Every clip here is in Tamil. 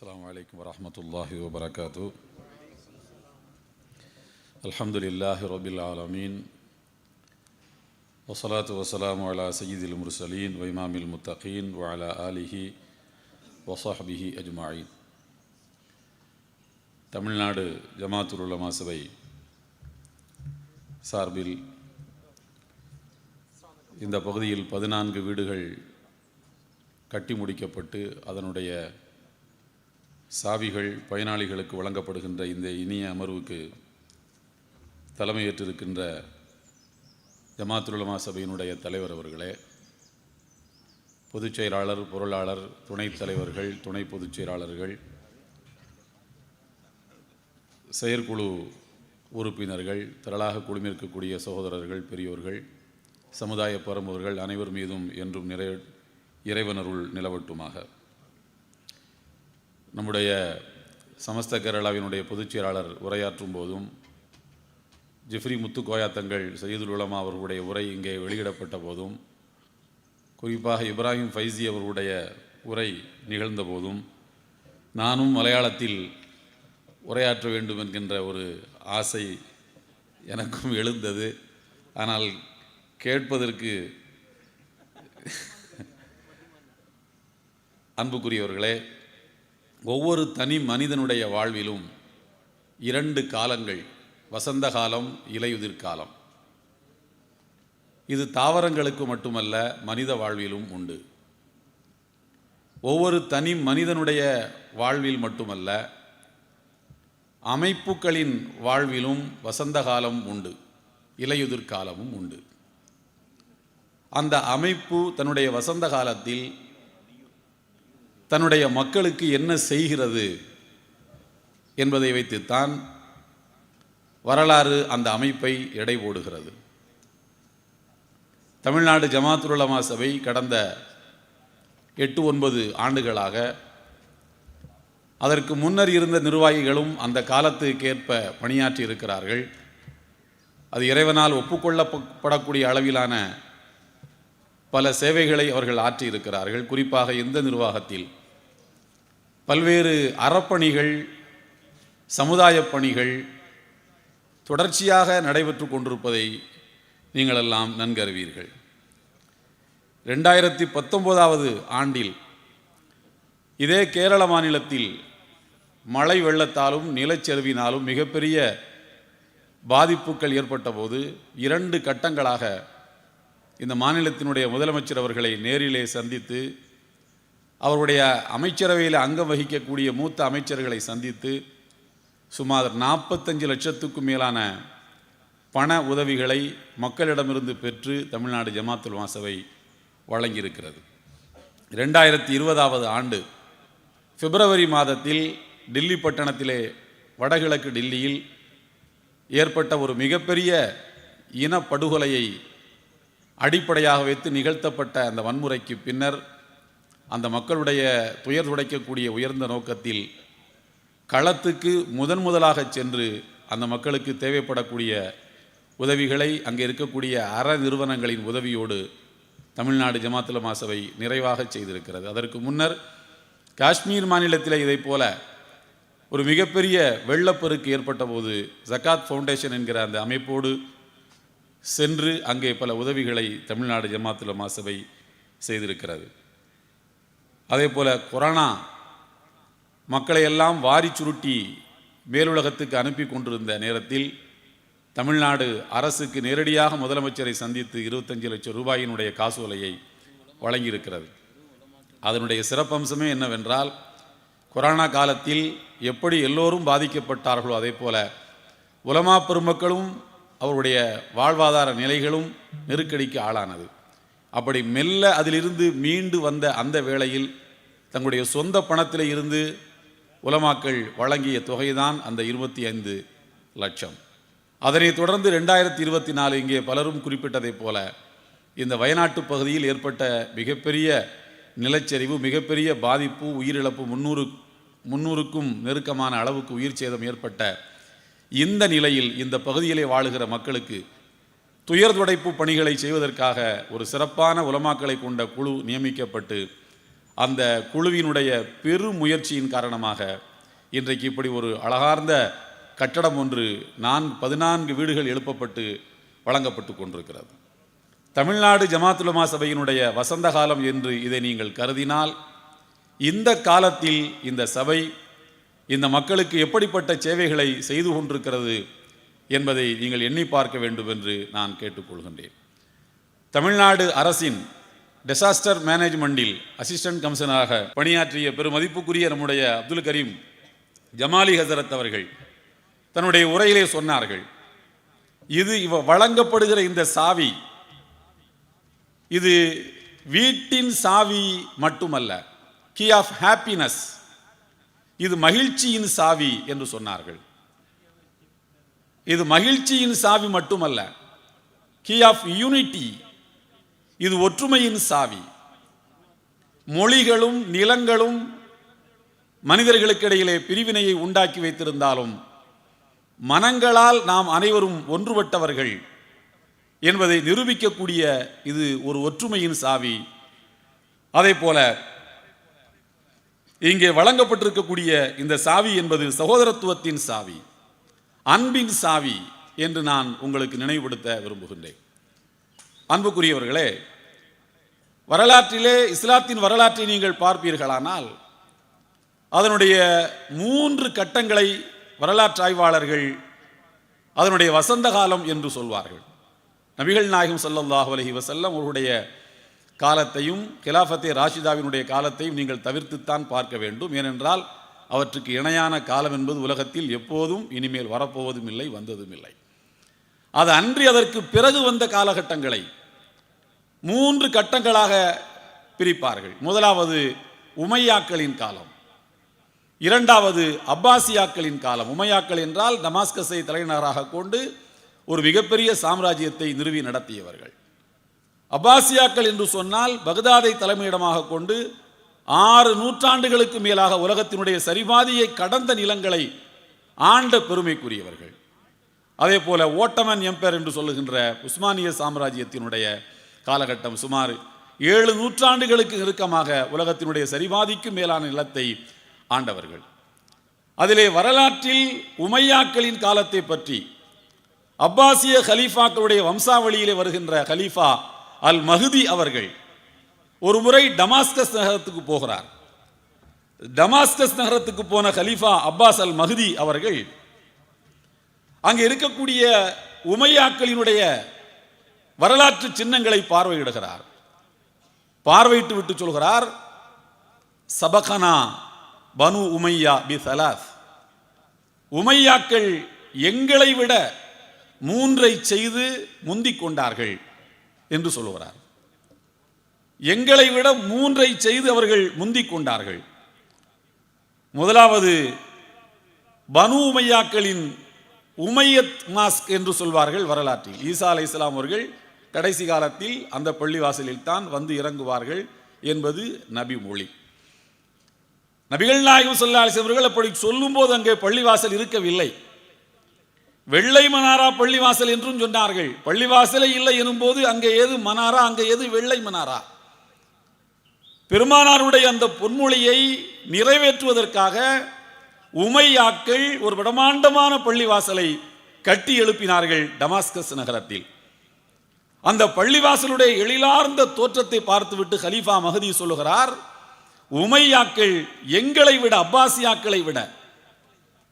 السلام عليكم ورحمة الله وبركاته الحمد لله رب العالمين والصلاة والسلام على سيد المرسلين وإمام المتقين وعلى آله وصحبه أجمعين தமிழ்நாடு ஜமாத்துல் உலமா சபை சார்பில் இந்த பகுதியில் பதினான்கு வீடுகள் கட்டி முடிக்கப்பட்டு அதனுடைய சாவிகள் பயனாளிகளுக்கு வழங்கப்படுகின்ற இந்த இனிய அமர்வுக்கு தலைமையேற்றிருக்கின்ற ஜமாத்துலமா சபையினுடைய தலைவர் அவர்களே பொதுச் செயலாளர் பொருளாளர் துணைத் தலைவர்கள் துணை பொதுச் செயலாளர்கள் செயற்குழு உறுப்பினர்கள் திரளாக குழுமிருக்கக்கூடிய சகோதரர்கள் பெரியோர்கள் சமுதாய பரம்பவர்கள் அனைவர் மீதும் என்றும் நிறை இறைவனருள் நிலவட்டுமாக. நம்முடைய சமஸ்த கேரளாவினுடைய பொதுச் செயலாளர் உரையாற்றும் போதும் ஜிஃப்ரி முத்து கோயாத்தங்கள் சையதுல் உலமா அவர்களுடைய உரை இங்கே வெளியிடப்பட்ட போதும் குறிப்பாக இப்ராஹிம் ஃபைசி அவர்களுடைய உரை நிகழ்ந்த போதும் நானும் மலையாளத்தில் உரையாற்ற வேண்டும் என்கின்ற ஒரு ஆசை எனக்கும் எழுந்தது. ஆனால் கேட்பதற்கு அன்புக்குரியவர்களே ஒவ்வொரு தனி மனிதனுடைய வாழ்விலும் இரண்டு காலங்கள் வசந்த காலம் இலையுதிர் காலம். இது தாவரங்களுக்கு மட்டுமல்ல மனித வாழ்விலும் உண்டு. ஒவ்வொரு தனி மனிதனுடைய வாழ்வில் மட்டுமல்ல அமைப்புகளின் வாழ்விலும் வசந்த காலம் உண்டு இலையுதிர் காலமும் உண்டு. அந்த அமைப்பு தன்னுடைய வசந்த காலத்தில் தன்னுடைய மக்களுக்கு என்ன செய்கிறது என்பதை வைத்துத்தான் வரலாறு அந்த அமைப்பை எடை போடுகிறது. தமிழ்நாடு ஜமாத்துலமா சபை கடந்த எட்டு ஒன்பது ஆண்டுகளாக அதற்கு முன்னர் இருந்த நிர்வாகிகளும் அந்த காலத்துக்கேற்ப பணியாற்றி இருக்கிறார்கள். அது இறைவனால் ஒப்புக்கொள்ளப்படக்கூடிய அளவிலான பல சேவைகளை அவர்கள் ஆற்றி இருக்கிறார்கள் குறிப்பாக இந்த நிர்வாகத்தில்? பல்வேறு அறப்பணிகள் சமுதாய பணிகள் தொடர்ச்சியாக நடைபெற்று கொண்டிருப்பதை நீங்களெல்லாம் நன்கறிவீர்கள். ரெண்டாயிரத்தி பத்தொம்போதாவது ஆண்டில் இதே கேரள மாநிலத்தில் மழை வெள்ளத்தாலும் நிலச்சரிவினாலும் மிகப்பெரிய பாதிப்புகள் ஏற்பட்ட போது இரண்டு கட்டங்களாக இந்த மாநிலத்தினுடைய முதலமைச்சர் அவர்களை நேரிலே சந்தித்து அவருடைய அமைச்சரவையில் அங்கம் வகிக்கக்கூடிய மூத்த அமைச்சர்களை சந்தித்து சுமார் நாற்பத்தஞ்சு லட்சத்துக்கும் மேலான பண உதவிகளை மக்களிடமிருந்து பெற்று தமிழ்நாடு ஜமாத்துல் வாசவை வழங்கியிருக்கிறது. ரெண்டாயிரத்தி இருபதாவது ஆண்டு பிப்ரவரி மாதத்தில் டில்லி பட்டணத்திலே வடகிழக்கு டில்லியில் ஏற்பட்ட ஒரு மிகப்பெரிய இனப்படுகொலையை அடிப்படையாக வைத்து நிகழ்த்தப்பட்ட அந்த வன்முறைக்கு பின்னர் அந்த மக்களுடைய துயர் துடைக்கக்கூடிய உயர்ந்த நோக்கத்தில் களத்துக்கு முதன் முதலாக சென்று அந்த மக்களுக்கு தேவைப்படக்கூடிய உதவிகளை அங்கே இருக்கக்கூடிய அற நிறுவனங்களின் உதவியோடு தமிழ்நாடு ஜமாத்துல மாசவை நிறைவாக செய்திருக்கிறது. அதற்கு முன்னர் காஷ்மீர் மாநிலத்தில் இதைப் போல ஒரு மிகப்பெரிய வெள்ளப்பெருக்கு ஏற்பட்ட போது ஜக்காத் ஃபவுண்டேஷன் என்கிற அந்த அமைப்போடு சென்று அங்கே பல உதவிகளை தமிழ்நாடு ஜமாத்துல மாசவை செய்திருக்கிறது. அதே போல் கொரோனா மக்களை எல்லாம் வாரி சுருட்டி மேலுலகத்துக்கு அனுப்பி கொண்டிருந்த நேரத்தில் தமிழ்நாடு அரசுக்கு நேரடியாக முதலமைச்சரை சந்தித்து இருபத்தஞ்சு லட்சம் ரூபாயினுடைய காசோலையை வழங்கியிருக்கிறது. அதனுடைய சிறப்பம்சமே என்னவென்றால் கொரோனா காலத்தில் எப்படி எல்லோரும் பாதிக்கப்பட்டார்களோ அதே போல உலமா பெருமக்களும் அவருடைய வாழ்வாதார நிலைகளும் நெருக்கடிக்கு ஆளானது. அப்படி மெல்ல அதிலிருந்து மீண்டு வந்த அந்த வேளையில் தங்களுடைய சொந்த பணத்தில் இருந்து உலமாக்கள் வழங்கிய தொகைதான் அந்த இருபத்தி ஐந்து லட்சம். அதனைத் தொடர்ந்து ரெண்டாயிரத்தி இருபத்தி நாலு இங்கே பலரும் குறிப்பிட்டதைப் போல இந்த வயநாட்டு பகுதியில் ஏற்பட்ட மிகப்பெரிய நிலச்சரிவு மிகப்பெரிய பாதிப்பு உயிரிழப்பு முன்னூறு முன்னூறுக்கும் நெருக்கமான அளவுக்கு உயிர் சேதம் ஏற்பட்ட இந்த நிலையில் இந்த பகுதியிலே வாழுகிற மக்களுக்கு துயர் துடைப்பு பணிகளை செய்வதற்காக ஒரு சிறப்பான உலமாக்களை கொண்ட குழு நியமிக்கப்பட்டு அந்த குழுவினுடைய பெருமுயற்சியின் காரணமாக இன்றைக்கு இப்படி ஒரு அழகார்ந்த கட்டடம் ஒன்று நான் பதினான்கு வீடுகள் எழுப்பப்பட்டு வழங்கப்பட்டு கொண்டிருக்கிறது. தமிழ்நாடு ஜமாத்துலமா சபையினுடைய வசந்த காலம் என்று இதை நீங்கள் கருதினால் இந்த காலத்தில் இந்த சபை இந்த மக்களுக்கு எப்படிப்பட்ட சேவைகளை செய்து கொண்டிருக்கிறது என்பதை நீங்கள் எண்ணி பார்க்க வேண்டும் என்று நான் கேட்டுக்கொள்கின்றேன். தமிழ்நாடு அரசின் டிசாஸ்டர் மேனேஜ்மெண்டில் அசிஸ்டன்ட் கமிஷனராக பணியாற்றிய பெருமதிப்புக்குரிய நம்முடைய அப்துல் கரீம் ஜமாலி ஹசரத் அவர்கள் தன்னுடைய உரையிலே சொன்னார்கள் இது இவ வழங்கப்படுகிற இந்த சாவி இது வீட்டின் சாவி மட்டுமல்ல கீ ஆஃப் ஹாப்பினஸ் இது மகிழ்ச்சியின் சாவி என்று சொன்னார்கள். இது மகிழ்ச்சியின் சாவி மட்டுமல்ல கீ ஆஃப் யூனிட்டி இது ஒற்றுமையின் சாவி. மொழிகளும் நிலங்களும் மனிதர்களுக்கு இடையிலே பிரிவினையை உண்டாக்கி வைத்திருந்தாலும் மனங்களால் நாம் அனைவரும் ஒன்றுபட்டவர்கள் என்பதை நிரூபிக்கக்கூடிய இது ஒரு ஒற்றுமையின் சாவி. அதே போல இங்கே வழங்கப்பட்டிருக்கக்கூடிய இந்த சாவி என்பது சகோதரத்துவத்தின் சாவி அன்பின் சாவி என்று நான் உங்களுக்கு நினைவுபடுத்த விரும்புகின்றேன். அன்புக்குரியவர்களே வரலாற்றிலே இஸ்லாத்தின் வரலாற்றை நீங்கள் பார்ப்பீர்களானால் அதனுடைய மூன்று கட்டங்களை வரலாற்று ஆய்வாளர்கள் அதனுடைய வசந்த காலம் என்று சொல்வார்கள். நபிகள் நாயகம் சல்லல்லாஹு அலஹி வசல்லம் அவருடைய காலத்தையும் கிலாஃபத்தே ராஷிதாவினுடைய காலத்தையும் நீங்கள் தவிர்த்துத்தான் பார்க்க வேண்டும். ஏனென்றால் அவற்றுக்கு இணையான காலம் என்பது உலகத்தில் எப்போதும் இனிமேல் வரப்போவதும் இல்லை வந்ததும் இல்லை அது அன்றி அதற்கு பிறகு வந்த காலகட்டங்களை மூன்று கட்டங்களாக பிரிப்பார்கள். முதலாவது உமையாக்களின் காலம். இரண்டாவது அப்பாசியாக்களின் காலம். உமையாக்கள் என்றால் டமாஸ்கஸை தலைநகராக கொண்டு ஒரு மிகப்பெரிய சாம்ராஜ்யத்தை நிறுவி நடத்தியவர்கள். அப்பாசியாக்கள் என்று சொன்னால் பகதாதை தலைமையிடமாக கொண்டு ஆறு நூற்றாண்டுகளுக்கு மேலாக உலகத்தினுடைய சரிபாதியை கடந்த நிலங்களை ஆண்ட பெருமைக்குரியவர்கள். அதே போல ஓட்டமன் எம்பர் என்று சொல்லுகின்ற உஸ்மானிய சாம்ராஜ்யத்தினுடைய காலகட்டம் சுமார் ஏழு நூற்றாண்டுகளுக்கு நெருக்கமாக உலகத்தினுடைய சரிபாதிக்கும் மேலான நிலத்தை ஆண்டவர்கள். அதிலே வரலாற்றில் உமையாக்களின் காலத்தை பற்றி அப்பாசிய ஹலீஃபாக்களுடைய வம்சாவளியிலே வருகின்ற ஹலீஃபா அல் மஹதி அவர்கள் ஒரு முறை டமாஸ்கஸ் நகரத்துக்கு போகிறார். டமாஸ்கஸ் நகரத்துக்கு போன ஹலீஃபா அப்பாஸ் அல் மஹதி அவர்கள் அங்கே இருக்கக்கூடிய உமையாக்களினுடைய வரலாற்று சின்னங்களை பார்வையிடுகிறார். பார்வையிட்டு விட்டு சொல்கிறார் சபகனா பனு உமையா பி சலாஸ். உமையாக்கள் எங்களை விட மூன்றை செய்து முந்திக் கொண்டார்கள் என்று சொல்லுகிறார். எங்களை விட மூன்றை செய்து அவர்கள் முந்திக் கொண்டார்கள். முதலாவது பனு உமையாக்களின் உமையத் மாஸ்க் என்று சொல்வார்கள் வரலாற்றில். ஈசா அலை இஸ்லாம் அவர்கள் கடைசி காலத்தில் அந்த பள்ளிவாசலில் தான் வந்து இறங்குவார்கள் என்பது நபி மொழி. நபிகள் நாயகம் சொல்லா அவர்கள் அப்படி சொல்லும்போது அங்கே பள்ளிவாசல் இருக்கவில்லை. வெள்ளை மனாரா பள்ளிவாசல் என்றும் சொன்னார்கள். பள்ளிவாசலே இல்லை எனும்போது அங்கே ஏது மனாரா அங்கே ஏது வெள்ளை மனாரா? பெருமானாருடைய அந்த பொன்மொழியை நிறைவேற்றுவதற்காக உமையாக்கள் ஒரு பிரமாண்டமான பள்ளிவாசலை கட்டி எழுப்பினார்கள் டமாஸ்கஸ் நகரத்தில். அந்த பள்ளிவாசலுடைய எழிலார்ந்த தோற்றத்தை பார்த்துவிட்டு ஹலீஃபா மகதி சொல்லுகிறார் உமையாக்கள் எங்களை விட அப்பாசியாக்களை விட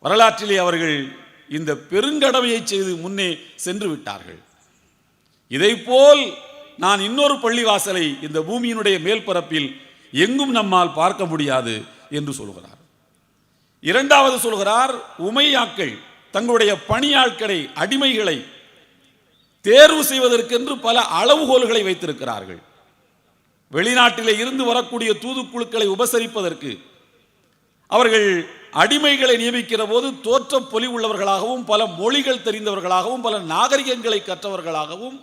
வரலாற்றிலே அவர்கள் இந்த பெருங்கடமையை செய்து முன்னே சென்று விட்டார்கள். இதைப்போல் நான் இன்னொரு பள்ளிவாசலை இந்த பூமியினுடைய மேல்பரப்பில் எங்கும் நம்மால் பார்க்க முடியாது என்று சொல்கிறார் இரண்டாவது சொல்கிறார் உமையாக்கள் தங்களுடைய பணியாட்களை அடிமைகளை தேர்வு செய்வதற்கென்று பல அளவுகோல்களை வைத்திருக்கிறார்கள். வெளிநாட்டிலே இருந்து வரக்கூடிய தூதுக்குழுக்களை உபசரிப்பதற்கு அவர்கள் அடிமைகளை நியமிக்கிற போது தோற்ற பொலிவுள்ளவர்களாகவும் பல மொழிகள் தெரிந்தவர்களாகவும் பல நாகரிகங்களை கற்றவர்களாகவும்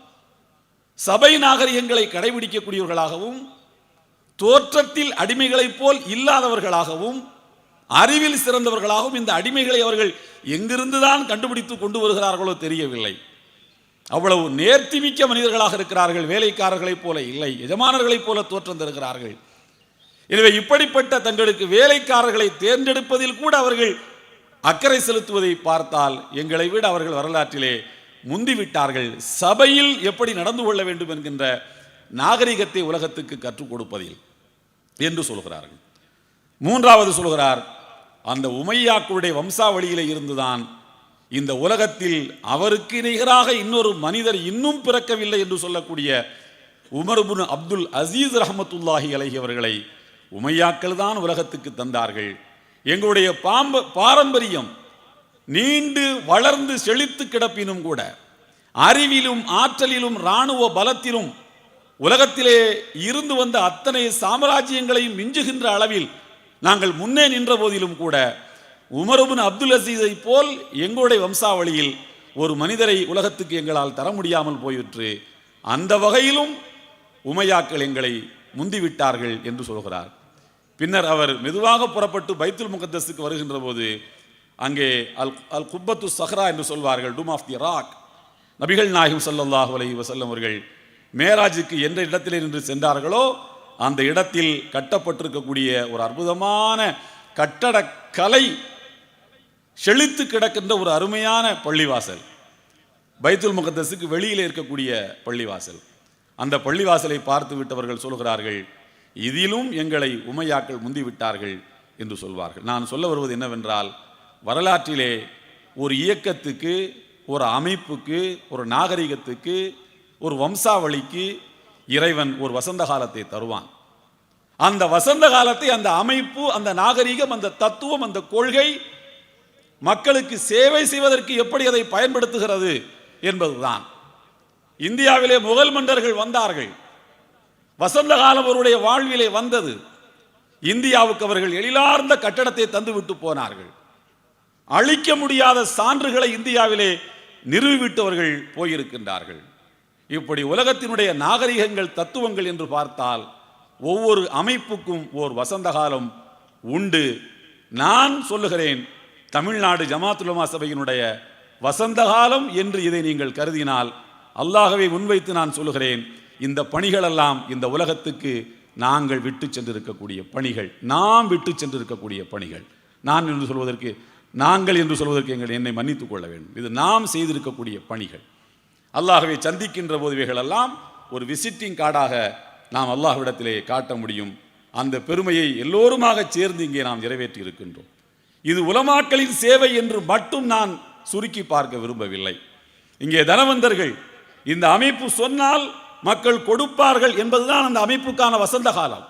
சபை நாகரிகங்களை கடைபிடிக்கக்கூடியவர்களாகவும் தோற்றத்தில் அடிமைகளைப் போல் இல்லாதவர்களாகவும் அறிவில் சிறந்தவர்களாகவும் இந்த அடிமைகளை அவர்கள் எங்கிருந்துதான் கண்டுபிடித்து கொண்டு வருகிறார்களோ தெரியவில்லை. அவ்வளவு நேர்த்திமிக்க மனிதர்களாக இருக்கிறார்கள் வேலைக்காரர்களைப் போல இல்லை எஜமானர்களைப் போல தோற்றம் தருகிறார்கள் எனவே இப்படிப்பட்ட தங்களுக்கு வேலைக்காரர்களை தேர்ந்தெடுப்பதில் கூட அவர்கள் அக்கறை செலுத்துவதை பார்த்தால் எங்களை விட அவர்கள் வரலாற்றிலே முந்திவிட்டார்கள். சபையில் எப்படி நடந்து கொள்ள வேண்டும் என்கின்ற நாகரிகத்தை உலகத்துக்கு கற்றுக் கொடுப்பதில் என்று சொல்கிறார்கள். மூன்றாவது சொல்கிறார் அந்த உமையாக்களுடைய வம்சாவளியிலே இருந்துதான் இந்த உலகத்தில் அவருக்கு நிகராக இன்னொரு மனிதர் இன்னும் பிறக்கவில்லை என்று சொல்லக்கூடிய உமர்புன் அப்துல் அசீஸ் ரஹமத்துல்லாஹி அலஹி அவர்களை உமையாக்கள் தான் உலகத்துக்கு தந்தார்கள். எங்களுடைய பாம்ப பாரம்பரியம் நீண்டு வளர்ந்து செழித்து கிடப்பினும் கூட அறிவிலும் ஆற்றலிலும் இராணுவ பலத்திலும் உலகத்திலே இருந்து வந்த அத்தனை சாம்ராஜ்யங்களையும் மிஞ்சுகின்ற அளவில் நாங்கள் முன்னே நின்ற போதிலும் கூட உமருபின் அப்துல் அசீஸை போல் எங்களுடைய வம்சாவளியில் ஒரு மனிதரை உலகத்துக்கு எங்களால் தர முடியாமல் போயிற்று. அந்த வகையிலும் உமையாக்கள் எங்களை முந்திவிட்டார்கள் என்று சொல்கிறார். பின்னர் அவர் மெதுவாக புறப்பட்டு பைத்துல் முகத்தஸுக்கு வருகின்ற போது அங்கே அல் அல் குப்பத்து சஹ்ரா என்று சொல்வார்கள் டூம் ஆஃப் தி ராக். நபிகள் நாயகம் ஸல்லல்லாஹு அலி வசல்லம் அவர்கள் மேராஜுக்கு எந்த இடத்திலே நின்று சென்றார்களோ அந்த இடத்தில் கட்டப்பட்டிருக்கக்கூடிய ஒரு அற்புதமான கட்டடக்கலை செழித்து கிடக்கின்ற ஒரு அருமையான பள்ளிவாசல். பைத்துல் முகத்தஸுக்கு வெளியில் இருக்கக்கூடிய பள்ளிவாசல். அந்த பள்ளிவாசலை பார்த்து விட்டவர்கள் சொல்கிறார்கள் இதிலும் எங்களை உமையாக்கள் முந்திவிட்டார்கள் என்று சொல்வார்கள். நான் சொல்ல வருவது என்னவென்றால் வரலாற்றிலே ஒரு இயக்கத்துக்கு ஒரு அமைப்புக்கு ஒரு நாகரிகத்துக்கு ஒரு வம்சாவளிக்கு இறைவன் ஒரு வசந்த காலத்தை தருவான். அந்த வசந்த காலத்தை அந்த அமைப்பு அந்த நாகரிகம் அந்த தத்துவம் அந்த கொள்கை மக்களுக்கு சேவை செய்வதற்கு எப்படி அதை பயன்படுத்துகிறது என்பதுதான். இந்தியாவிலே முகல் மன்னர்கள் வந்தார்கள். வசந்த காலம் அவருடைய வாழ்விலே வந்தது. இந்தியாவுக்கு அவர்கள் எழிலார்ந்த கட்டடத்தை தந்துவிட்டு போனார்கள். அழிக்க முடியாத சான்றுகளை இந்தியாவிலே நிறுவிவிட்டவர்கள் போயிருக்கின்றார்கள். இப்படி உலகத்தினுடைய நாகரிகங்கள் தத்துவங்கள் என்று பார்த்தால் ஒவ்வொரு அமைப்புக்கும் ஓர் வசந்த காலம் உண்டு. நான் சொல்லுகிறேன் தமிழ்நாடு ஜமாத்துலமா சபையினுடைய வசந்த காலம் என்று இதை நீங்கள் கருதினால் அல்லாகவே முன்வைத்து நான் சொல்லுகிறேன் இந்த பணிகளெல்லாம் இந்த உலகத்துக்கு நாங்கள் விட்டு சென்றிருக்கக்கூடிய பணிகள். நாம் விட்டு சென்றிருக்கக்கூடிய பணிகள். நான் என்று சொல்வதற்கு நாங்கள் என்று சொல்வதற்கு எங்கள் என்னை மன்னித்துக் கொள்ள வேண்டும். இது நாம் செய்திருக்கக்கூடிய பணிகள். அல்லாகவே சந்திக்கின்ற போதுவைகளெல்லாம் ஒரு விசிட்டிங் கார்டாக நாம் அல்லாஹ்விடத்திலே காட்ட முடியும். அந்த பெருமையை எல்லோருமாக சேர்ந்து இங்கே நாம் நிறைவேற்றி இருக்கின்றோம் இது உலமாக்களின் சேவை என்று மட்டும் நான் சுருக்கி பார்க்க விரும்பவில்லை. இங்கே தனவந்தர்கள் இந்த அமைப்பு சொன்னால் மக்கள் கொடுப்பார்கள் என்பதுதான் அந்த அமைப்புக்கான வசந்த காலம்.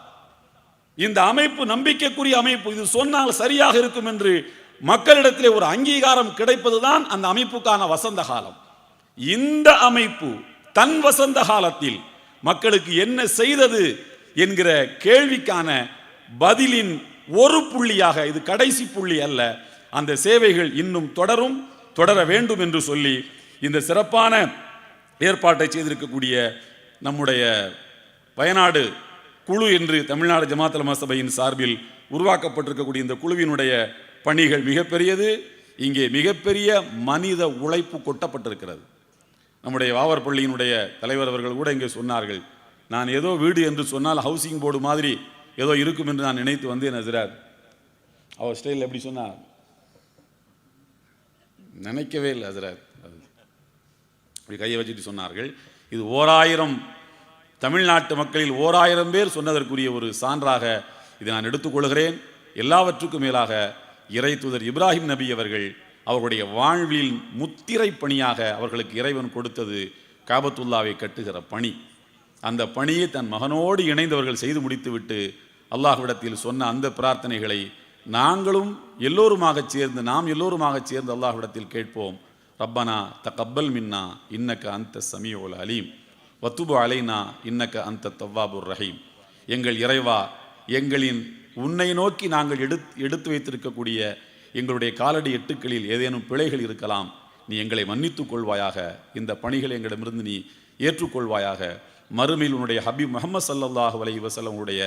இந்த அமைப்பு நம்பிக்கைக்குரிய அமைப்பு இது சொன்னால் சரியாக இருக்கும் என்று மக்களிடத்திலே ஒரு அங்கீகாரம் கிடைப்பதுதான் அந்த அமைப்புக்கான வசந்த காலம். இந்த அமைப்பு தன் வசந்த காலத்தில் மக்களுக்கு என்ன செய்தது என்கிற கேள்விக்கான பதிலின் ஒரு புள்ளியாக இது கடைசி புள்ளி அல்ல. அந்த சேவைகள் இன்னும் தொடரும் தொடர வேண்டும் என்று சொல்லி இந்த சிறப்பான ஏற்பாட்டை செய்திருக்கக்கூடிய நம்முடைய வயநாடு குழு என்று தமிழ்நாடு ஜமாத்தலமா சபையின் சார்பில் உருவாக்கப்பட்டிருக்கக்கூடிய இந்த குழுவினுடைய பணிகள் மிகப்பெரியது. இங்கே மிகப்பெரிய மனித உழைப்பு கொட்டப்பட்டிருக்கிறது. நம்முடைய வாவர் பள்ளியினுடைய தலைவர் அவர்கள் கூட இங்கே சொன்னார்கள் நான் ஏதோ வீடு என்று சொன்னால் ஹவுசிங் போர்டு மாதிரி ஏதோ இருக்கும் என்று நான் நினைத்து வந்தேன் நசிரார் அவர் ஸ்டைல் எப்படி சொன்னார் நினைக்கவே இல்லை ஹசரத். இப்படி கையை வச்சுட்டு சொன்னார்கள். இது ஓராயிரம் தமிழ்நாட்டு மக்களில் ஓராயிரம் பேர் சொன்னதற்குரிய ஒரு சான்றாக இதை நான் எடுத்துக்கொள்கிறேன் எல்லாவற்றுக்கும் மேலாக இறை தூதர் இப்ராஹிம் நபி அவர்கள் அவருடைய வாழ்வில் முத்திரை பணியாக அவர்களுக்கு இறைவன் கொடுத்தது காபத்துல்லாவை கட்டுகிற பணி. அந்த பணியை தன் மகனோடு இணைந்தவர்கள் செய்து முடித்துவிட்டு அல்லாஹ்விடத்தில் சொன்ன அந்த பிரார்த்தனைகளை நாங்களும் எல்லோருமாக சேர்ந்து நாம் எல்லோருமாக சேர்ந்து அல்லாஹ்விடத்தில் கேட்போம். ரப்பனா தகப்பல் மின்னா இன்னக்க அந்த சமியோல் அலீம். வத்துபு அலைனா இன்னக்க அந்த தவ்வாபுர் ரஹீம். எங்கள் இறைவா எங்களின் உன்னை நோக்கி நாங்கள் எடுத்து எடுத்து வைத்திருக்கக்கூடிய எங்களுடைய காலடி எட்டுக்களில் ஏதேனும் பிழைகள் இருக்கலாம் நீ எங்களை மன்னித்துக் கொள்வாயாக. இந்த பணிகளை எங்களிடமிருந்து நீ ஏற்றுக்கொள்வாயாக. மறுமையில் உன்னுடைய ஹபீப் முகமது சல்லாஹ் அலைஹி வசலமுடைய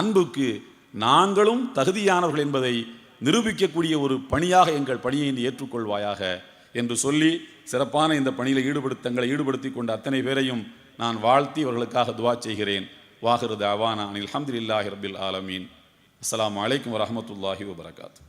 அன்புக்கு நாங்களும் தகுதியானவர்கள் என்பதை நிரூபிக்கக்கூடிய ஒரு பணியாக எங்கள் பணியை நீ ஏற்றுக்கொள்வாயாக என்று சொல்லி சிறப்பான இந்த பணியில் ஈடுபடுத்த தங்களை ஈடுபடுத்தி கொண்ட அத்தனை பேரையும் நான் வாழ்த்தி அவர்களுக்காக துவா செய்கிறேன். வாகிறது அவானா அனில் அஹமதுல்லாஹி ரபில் ஆலமீன். அஸ்லாம் வலைக்கம் வரமத்துல்லாஹி வபரகாத்து